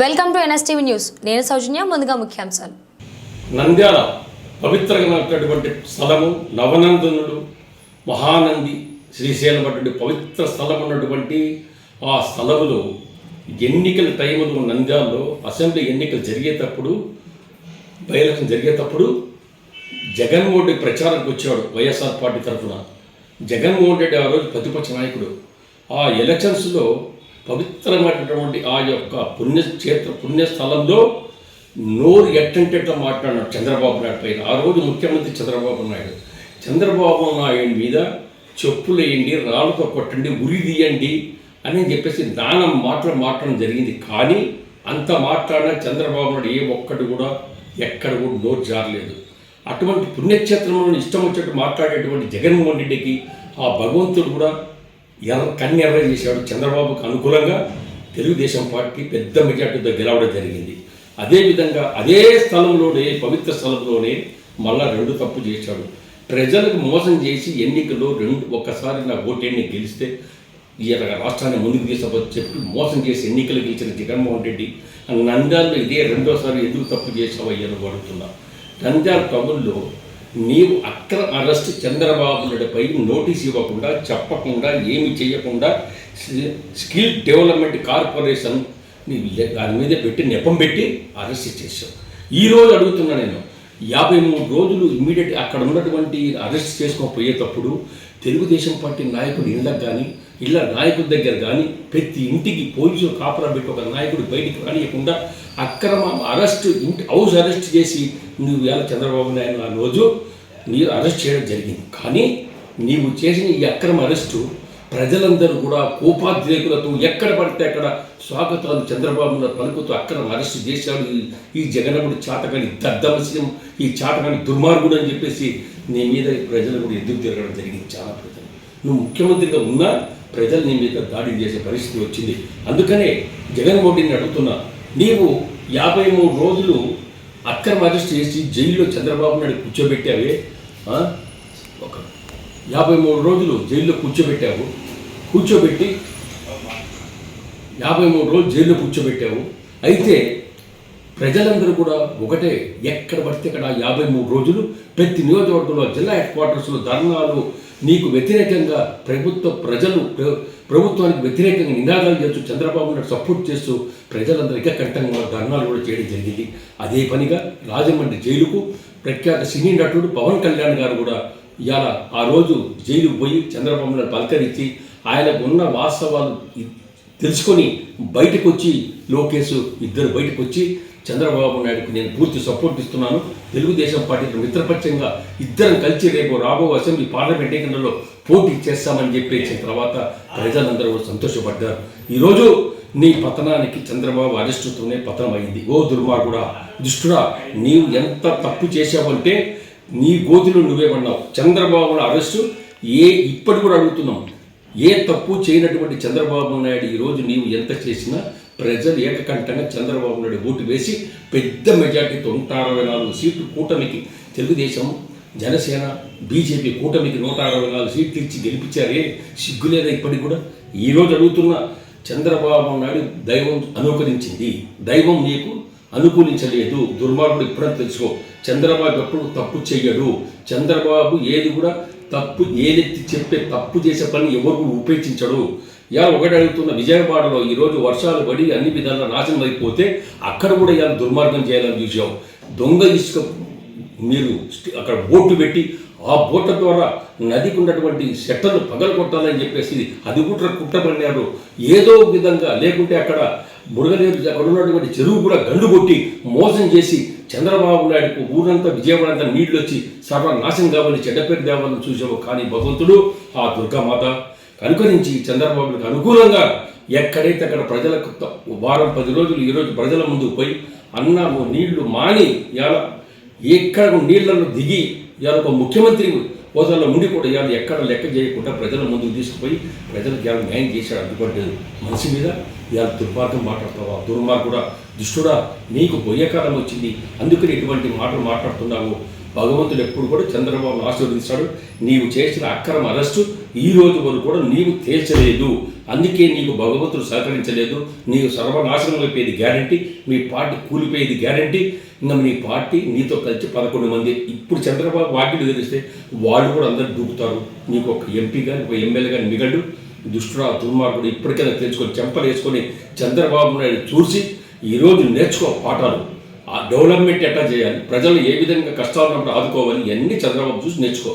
Welcome to NSTV news. నేను సౌజన్య ముందుగా ముఖ్యాంశాలు. నంద్యాల పవిత్రమైనటువంటి స్థలము నవనందనుడు మహానంది శ్రీశైలం అటువంటి పవిత్ర స్థలం ఉన్నటువంటి ఆ స్థలములో ఎన్నికల టైములో నంద్యాలలో అసెంబ్లీ ఎన్నికలు జరిగేటప్పుడు బై జరిగేటప్పుడు జగన్మోహన్ రెడ్డి ప్రచారానికి వచ్చాడు వైఎస్ఆర్ పార్టీ తరఫున. జగన్మోహన్ రెడ్డి ఆ రోజు ప్రతిపక్ష నాయకుడు. ఆ ఎలక్షన్స్లో పవిత్రమైనటువంటి ఆ యొక్క పుణ్యక్షేత్ర పుణ్యస్థలంలో నోరు ఎట్టంటే మాట్లాడినాడు చంద్రబాబు నాయుడు పైన. ఆ రోజు ముఖ్యమంత్రి చంద్రబాబు నాయుడు. చంద్రబాబు నాయుడు మీద చెప్పులు వేయండి రాళ్ళతో కొట్టండి ఉరి తీయండి అని చెప్పేసి దానం మాటలు మాట్లాడడం జరిగింది. కానీ అంత మాట్లాడిన చంద్రబాబు నాయుడు ఏ ఒక్కటి కూడా ఎక్కడ కూడా నోరు జారలేదు. అటువంటి పుణ్యక్షేత్రంలో ఇష్టం వచ్చినట్టు మాట్లాడేటువంటి జగన్మోహన్ రెడ్డికి ఆ భగవంతుడు కూడా ఎర్ర చేసేవాడు చేశాడు చంద్రబాబుకు అనుకూలంగా తెలుగుదేశం పార్టీ పెద్ద మెజార్టీతో గెలవడం జరిగింది. అదేవిధంగా అదే స్థలంలోనే పవిత్ర స్థలంలోనే మళ్ళా రెండు తప్పు చేశాడు. ప్రజలకు మోసం చేసి ఎన్నికల్లో రెండు ఒక్కసారి నా ఓటేని గెలిస్తే ఈ రాష్ట్రాన్ని ముందుకు తీసుకుపోతే చెప్పి మోసం చేసి ఎన్నికలు గెలిచిన జగన్మోహన్ రెడ్డి నంద్యాలలో ఇదే రెండోసారి ఎందుకు తప్పు చేసావయ్యని అడుగుతున్నా. నంద్యాల టౌన్లో నీవు అక్రమ అరెస్ట్ చంద్రబాబు నాయుడుపై నోటీస్ ఇవ్వకుండా చెప్పకుండా ఏమి చేయకుండా స్కిల్ డెవలప్మెంట్ కార్పొరేషన్ దాని మీద పెట్టి నెపం పెట్టి అరెస్ట్ చేశావు. ఈ రోజు అడుగుతున్నా నేను యాభై మూడు రోజులు ఇమ్మీడియట్ అక్కడ ఉన్నటువంటి అరెస్ట్ చేసుకోకపోయేటప్పుడు తెలుగుదేశం పార్టీ నాయకుడు ఇళ్ళకు కానీ ఇలా నాయకుడి దగ్గర కానీ ప్రతి ఇంటికి పోలీసులు కాపలా పెట్టి ఒక నాయకుడు బయటికి రానియకుండా అక్రమ అరెస్ట్ ఇంటి హౌస్ అరెస్ట్ చేసి నువ్వు ఎలా చంద్రబాబు నాయుడు ఆ రోజు మీరు అరెస్ట్ చేయడం జరిగింది. కానీ నీవు చేసిన ఈ అక్రమ అరెస్టు ప్రజలందరూ కూడా కోపాద్రేకులతో ఎక్కడ పడితే అక్కడ స్వాగతాలు చంద్రబాబు పలుకుతూ అక్రమ అరెస్ట్ చేశాడు. ఈ- ఈ జగనముడు చాటగాని దద్దమస్యం ఈ చాటగాని దుర్మార్గుడు అని చెప్పేసి నీ మీద ప్రజలు కూడా ఎదురు తిరగడం జరిగింది చాలా ప్రజలు. నువ్వు ముఖ్యమంత్రిగా ఉన్నా ప్రజలు నీ మీద దాడి చేసే పరిస్థితి వచ్చింది. అందుకనే జగన్మోహన్ రెడ్డిని అడుగుతున్నా నీవు యాభై మూడు రోజులు అక్రమ అరెస్ట్ చేసి జైల్లో చంద్రబాబు నాయుడు కూర్చోబెట్టావే? ఒక యాభై మూడు రోజులు జైల్లో కూర్చోబెట్టావు. కూర్చోబెట్టి యాభై మూడు రోజులు జైల్లో కూర్చోబెట్టావు. అయితే ప్రజలందరూ కూడా ఒకటే ఎక్కడ పడితే అక్కడ యాభై మూడు రోజులు ప్రతి నియోజకవర్గంలో జిల్లా హెడ్ క్వార్టర్స్లో ధర్నాలు నీకు వ్యతిరేకంగా ప్రభుత్వ ప్రజలు ప్రభుత్వానికి వ్యతిరేకంగా నినాదాలు చేస్తూ చంద్రబాబు నాయుడు సపోర్ట్ చేస్తూ ప్రజలందరికీ ఏకకంఠంగా ధర్నాలు కూడా చేయడం జరిగింది. అదే పనిగా రాజమండ్రి జైలుకు ప్రఖ్యాత సినీ నటుడు పవన్ కళ్యాణ్ గారు కూడా ఇవాళ ఆ రోజు జైలుకు పోయి చంద్రబాబు నాయుడు పలకరించి ఆయనకు ఉన్న వాస్తవాలు తెలుసుకొని బయటకు వచ్చి లోకేష్ ఇద్దరు బయటకు వచ్చి చంద్రబాబు నాయుడుకు నేను పూర్తి సపోర్ట్ ఇస్తున్నాను. తెలుగుదేశం పార్టీకి మిత్రపక్షంగా ఇద్దరం కలిసి రేపు రాబో అసెంబ్లీ పార్లమెంట్ ఎన్నికలలో పోటీ చేస్తామని చెప్పేసిన తర్వాత ప్రజలందరూ కూడా సంతోషపడ్డారు. ఈరోజు నీ పతనానికి చంద్రబాబు అరెస్టుతోనే పతనం అయింది ఓ దుర్మార్గుడా దుష్టుడా నీవు ఎంత తప్పు చేశావంటే నీ గోతిలో నువ్వే పడినావు చంద్రబాబు అరెస్టు ఏ ఇప్పటి కూడా అడుగుతున్నాం. ఏ తప్పు చేయనటువంటి చంద్రబాబు నాయుడు ఈరోజు నీవు ఎంత చేసినా ప్రజలు ఏకకంఠంగా చంద్రబాబు నాయుడు ఓటు వేసి పెద్ద మెజార్టీతో నూట అరవై నాలుగు సీట్లు కూటమికి తెలుగుదేశం జనసేన బీజేపీ కూటమికి నూట అరవై నాలుగు సీట్లు ఇచ్చి గెలిపించారే సిగ్గులేదా ఇప్పటికి కూడా? ఈరోజు అడుగుతున్న చంద్రబాబు నాయుడు దైవం అనుకరించింది. దైవం నీకు అనుకూలించలేదు. దుర్మార్గుడు ఎప్పుడైనా తెలుసుకో. చంద్రబాబు ఎప్పుడు తప్పు చెయ్యడు. చంద్రబాబు ఏది కూడా తప్పు ఏదెత్తి చెప్పే తప్పు చేసే పని ఎవరు ఉపేక్షించడు? ఇలా ఒకటి అడుగుతున్న విజయవాడలో ఈరోజు వర్షాలు పడి అన్ని విధాలుగా నాశనం అయిపోతే అక్కడ కూడా ఇలా దుర్మార్గం చేయాలని చూసాం దొంగ ఇసుక మీరు అక్కడ బోటు పెట్టి ఆ బోట్ల ద్వారా నదికి ఉన్నటువంటి సెట్టలు పగలు కొట్టాలని చెప్పేసి అది కూడా కుట్రపడినారు. ఏదో ఒక విధంగా లేకుంటే అక్కడ మురుగలేరు అక్కడ ఉన్నటువంటి చెరువు కూడా గండు కొట్టి మోసం చేసి చంద్రబాబు నాయుడుకు ఊరంతా విజయవాడ అంతా నీళ్ళు వచ్చి సర్వనాశనం కావాలని చెడ్డపేరు దేవాలని చూసాము కానీ భగవంతుడు ఆ దుర్గామాత. కనుకరించి చంద్రబాబుకి అనుకూలంగా ఎక్కడైతే అక్కడ ప్రజలకు వారం పది రోజులు ఈరోజు ప్రజల ముందు పోయి అన్నము నీళ్ళు మాని ఇవాళ ఎక్కడ నీళ్ళలో దిగి ఇవాళ ఒక ముఖ్యమంత్రి హోదాలో ఉండి కూడా ఇవాళ ఎక్కడ లెక్క చేయకుండా ప్రజల ముందుకు తీసుకుపోయి ప్రజలకు ఇవాళ న్యాయం చేశాడు. అందుకోలేదు మనిషి మీద ఇవాళ దుర్మార్గం మాట్లాడతావా దుర్మార్గుడా? దుష్టుడా నీకు పోయే కాలం వచ్చింది. అందుకని ఇటువంటి మాటలు మాట్లాడుతున్నావు. భగవంతుడు ఎప్పుడు కూడా చంద్రబాబును ఆశీర్వదిస్తాడు. నీవు చేసిన అక్రమ అరెస్టు ఈ రోజు వరకు కూడా నీవు తేల్చలేదు. అందుకే నీకు భగవంతుడు సహకరించలేదు. నీవు సర్వనాశనం అయిపోయేది గ్యారంటీ. మీ పార్టీ కూలిపోయేది గ్యారంటీ. ఇంకా మీ పార్టీ నీతో కలిసి పదకొండు మంది. ఇప్పుడు చంద్రబాబు వాటిని తెలిస్తే వాళ్ళు కూడా అందరు దూకుతారు. నీకు ఒక ఎంపీ కానీ ఒక ఎమ్మెల్యే కానీ మిగడు దుష్టురా దుర్మార్గుడు ఇప్పటికైనా తెలుసుకొని చెంపలు వేసుకొని చంద్రబాబు నాయుడు చూసి ఈరోజు నేర్చుకో పాఠాలు. ఆ డెవలప్మెంట్ ఎట్లా చేయాలి? ప్రజలు ఏ విధంగా కష్టాలు ఉన్నప్పుడు ఆదుకోవాలి? ఇవన్నీ చంద్రబాబు చూసి నేర్చుకో.